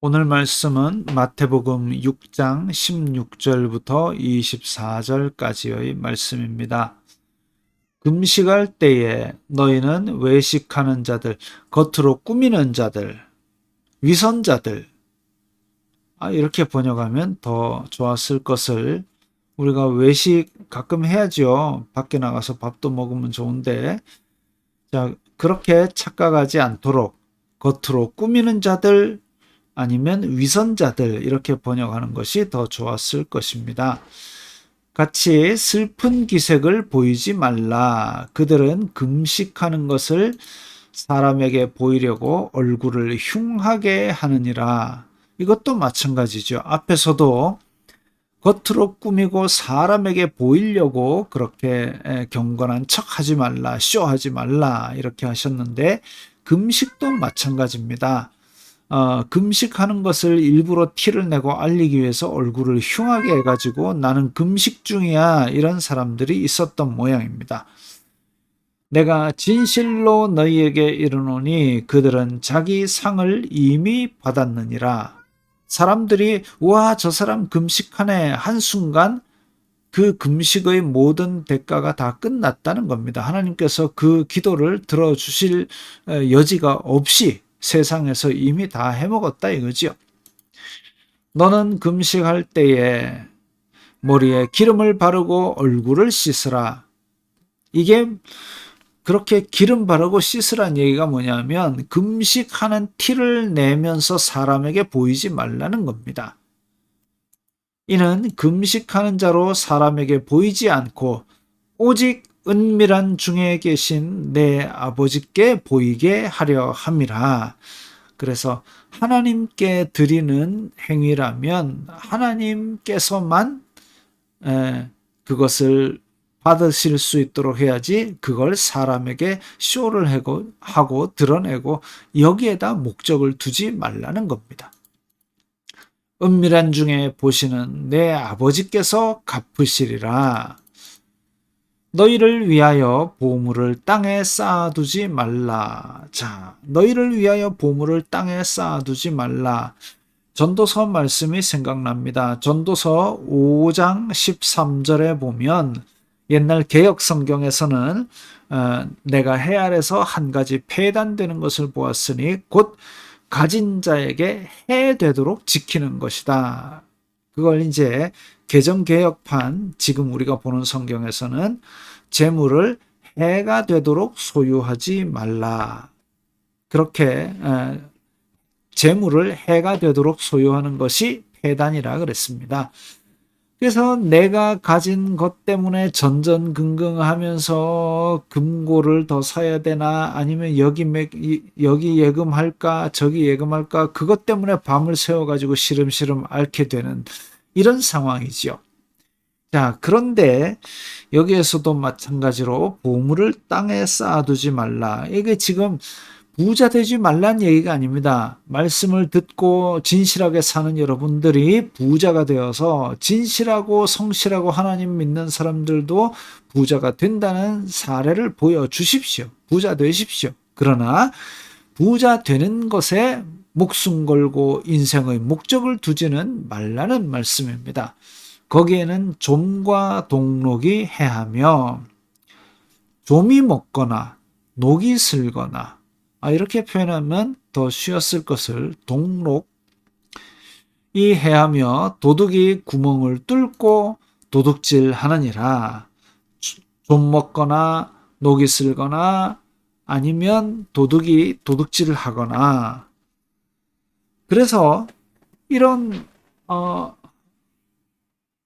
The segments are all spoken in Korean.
오늘 말씀은 마태복음 6장 16절부터 24절까지의 말씀입니다. 금식할 때에 너희는 외식하는 자들, 겉으로 꾸미는 자들, 위선자들, 아, 이렇게 번역하면 더 좋았을 것을 우리가 외식 가끔 해야죠. 밖에 나가서 밥도 먹으면 좋은데, 자, 그렇게 착각하지 않도록 겉으로 꾸미는 자들, 아니면 위선자들 이렇게 번역하는 것이 더 좋았을 것입니다. 같이 슬픈 기색을 보이지 말라. 그들은 금식하는 것을 사람에게 보이려고 얼굴을 흉하게 하느니라. 이것도 마찬가지죠. 앞에서도 겉으로 꾸미고 사람에게 보이려고 그렇게 경건한 척 하지 말라, 쇼하지 말라, 이렇게 하셨는데, 금식도 마찬가지입니다. 어, 금식하는 것을 일부러 티를 내고 알리기 위해서 얼굴을 흉하게 해가지고 나는 금식 중이야 이런 사람들이 있었던 모양입니다. 내가 진실로 너희에게 이르노니 그들은 자기 상을 이미 받았느니라. 사람들이 와 저 사람 금식하네 한순간 그 금식의 모든 대가가 다 끝났다는 겁니다. 하나님께서 그 기도를 들어주실 여지가 없이 세상에서 이미 다 해먹었다 이거지요. 너는 금식할 때에 머리에 기름을 바르고 얼굴을 씻으라. 이게 그렇게 기름 바르고 씻으란 얘기가 뭐냐면 금식하는 티를 내면서 사람에게 보이지 말라는 겁니다. 이는 금식하는 자로 사람에게 보이지 않고 오직 은밀한 중에 계신 내 아버지께 보이게 하려 함이라. 그래서 하나님께 드리는 행위라면 하나님께서만 그것을 받으실 수 있도록 해야지 그걸 사람에게 쇼를 하고, 드러내고 여기에다 목적을 두지 말라는 겁니다. 은밀한 중에 보시는 내 아버지께서 갚으시리라. 너희를 위하여 보물을 땅에 쌓아두지 말라. 자, 너희를 위하여 보물을 땅에 쌓아두지 말라. 전도서 말씀이 생각납니다. 전도서 5장 13절에 보면 옛날 개혁 성경에서는 어, 내가 해 아래서 한 가지 폐단되는 것을 보았으니 곧 가진 자에게 해 되도록 지키는 것이다. 그걸 이제 개정 개혁판 지금 우리가 보는 성경에서는 재물을 해가 되도록 소유하지 말라. 그렇게 재물을 해가 되도록 소유하는 것이 폐단이라 그랬습니다. 그래서 내가 가진 것 때문에 전전긍긍하면서 금고를 더 사야 되나 아니면 여기 여기 예금할까 저기 예금할까 그것 때문에 밤을 새워 가지고 시름시름 앓게 되는 이런 상황이죠. 자, 그런데 여기에서도 마찬가지로 보물을 땅에 쌓아두지 말라. 이게 지금 부자 되지 말란 얘기가 아닙니다. 말씀을 듣고 진실하게 사는 여러분들이 부자가 되어서 진실하고 성실하고 하나님 믿는 사람들도 부자가 된다는 사례를 보여주십시오. 부자 되십시오. 그러나 부자 되는 것에 목숨 걸고 인생의 목적을 두지는 말라는 말씀입니다. 거기에는 좀과 동록이 해하며 좀이 먹거나 녹이 슬거나 아, 이렇게 표현하면 더 쉬웠을 것을 동록 이 해하며 도둑이 구멍을 뚫고 도둑질 하느니라 좀 먹거나 녹이 슬거나 아니면 도둑이 도둑질을 하거나 그래서 이런 어,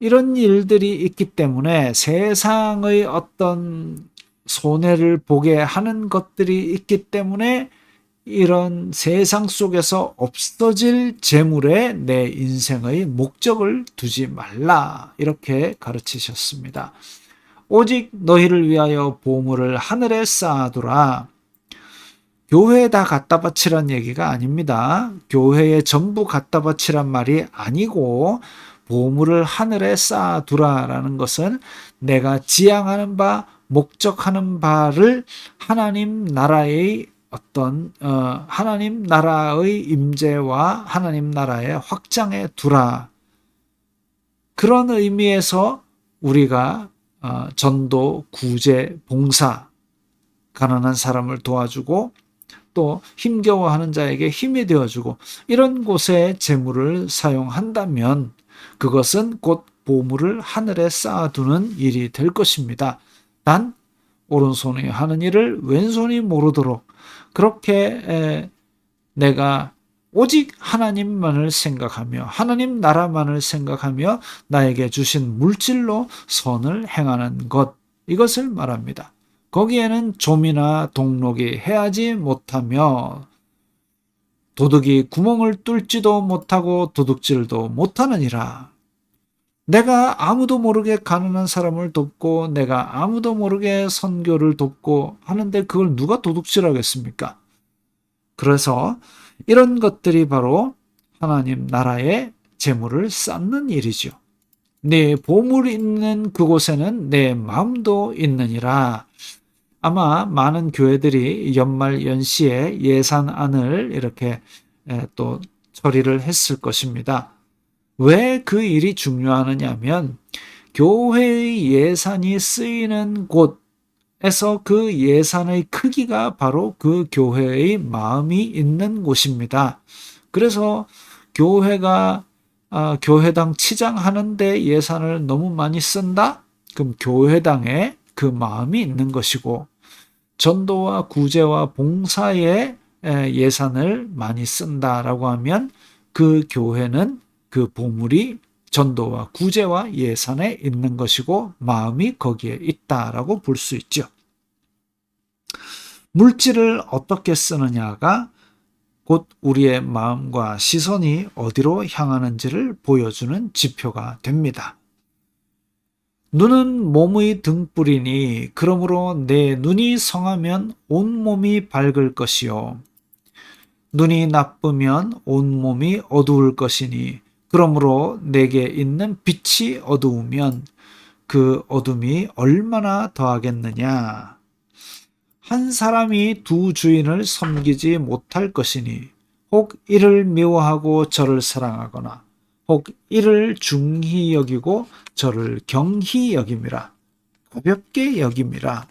이런 일들이 있기 때문에 세상의 어떤 손해를 보게 하는 것들이 있기 때문에 이런 세상 속에서 없어질 재물에 내 인생의 목적을 두지 말라. 이렇게 가르치셨습니다. 오직 너희를 위하여 보물을 하늘에 쌓아두라. 교회에다 갖다 바치란 얘기가 아닙니다. 교회에 전부 갖다 바치란 말이 아니고 보물을 하늘에 쌓아두라라는 것은 내가 지향하는 바, 목적하는 바를 하나님 나라의 어떤 어, 하나님 나라의 임재와 하나님 나라의 확장에 두라. 그런 의미에서 우리가 어, 전도, 구제, 봉사, 가난한 사람을 도와주고 또 힘겨워하는 자에게 힘이 되어주고 이런 곳에 재물을 사용한다면 그것은 곧 보물을 하늘에 쌓아두는 일이 될 것입니다. 단 오른손이 하는 일을 왼손이 모르도록 그렇게 내가 오직 하나님만을 생각하며 하나님 나라만을 생각하며 나에게 주신 물질로 선을 행하는 것 이것을 말합니다. 거기에는 좀이나 동록이 해하지 못하며 도둑이 구멍을 뚫지도 못하고 도둑질도 못하느니라. 내가 아무도 모르게 가난한 사람을 돕고 내가 아무도 모르게 선교를 돕고 하는데 그걸 누가 도둑질하겠습니까? 그래서 이런 것들이 바로 하나님 나라의 재물을 쌓는 일이죠. 내 보물이 있는 그곳에는 내 마음도 있느니라. 아마 많은 교회들이 연말 연시에 예산안을 이렇게 또 처리를 했을 것입니다. 왜 그 일이 중요하느냐면 교회의 예산이 쓰이는 곳에서 그 예산의 크기가 바로 그 교회의 마음이 있는 곳입니다. 그래서 교회가 아, 교회당 치장하는데 예산을 너무 많이 쓴다? 그럼 교회당에 그 마음이 있는 것이고 전도와 구제와 봉사에 예산을 많이 쓴다라고 하면 그 교회는 그 보물이 전도와 구제와 예산에 있는 것이고 마음이 거기에 있다라고 볼 수 있죠. 물질을 어떻게 쓰느냐가 곧 우리의 마음과 시선이 어디로 향하는지를 보여주는 지표가 됩니다. 눈은 몸의 등불이니 그러므로 내 눈이 성하면 온 몸이 밝을 것이요. 눈이 나쁘면 온 몸이 어두울 것이니 그러므로 내게 있는 빛이 어두우면 그 어둠이 얼마나 더하겠느냐. 한 사람이 두 주인을 섬기지 못할 것이니 혹 이를 미워하고 저를 사랑하거나 혹 이를 중히 여기고 저를 경히 여김이라 가볍게 여김이라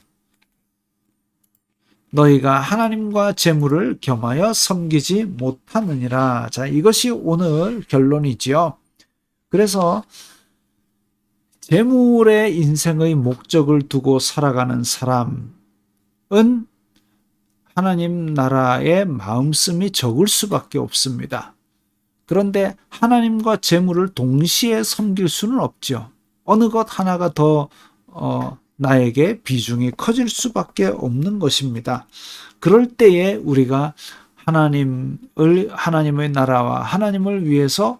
너희가 하나님과 재물을 겸하여 섬기지 못하느니라. 자, 이것이 오늘 결론이지요. 그래서 재물의 인생의 목적을 두고 살아가는 사람은 하나님 나라의 마음씀이 적을 수밖에 없습니다. 그런데 하나님과 재물을 동시에 섬길 수는 없죠. 어느 것 하나가 더 어, 나에게 비중이 커질 수밖에 없는 것입니다. 그럴 때에 우리가 하나님을 하나님의 나라와 하나님을 위해서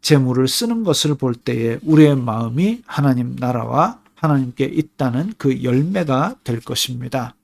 재물을 쓰는 것을 볼 때에 우리의 마음이 하나님 나라와 하나님께 있다는 그 열매가 될 것입니다.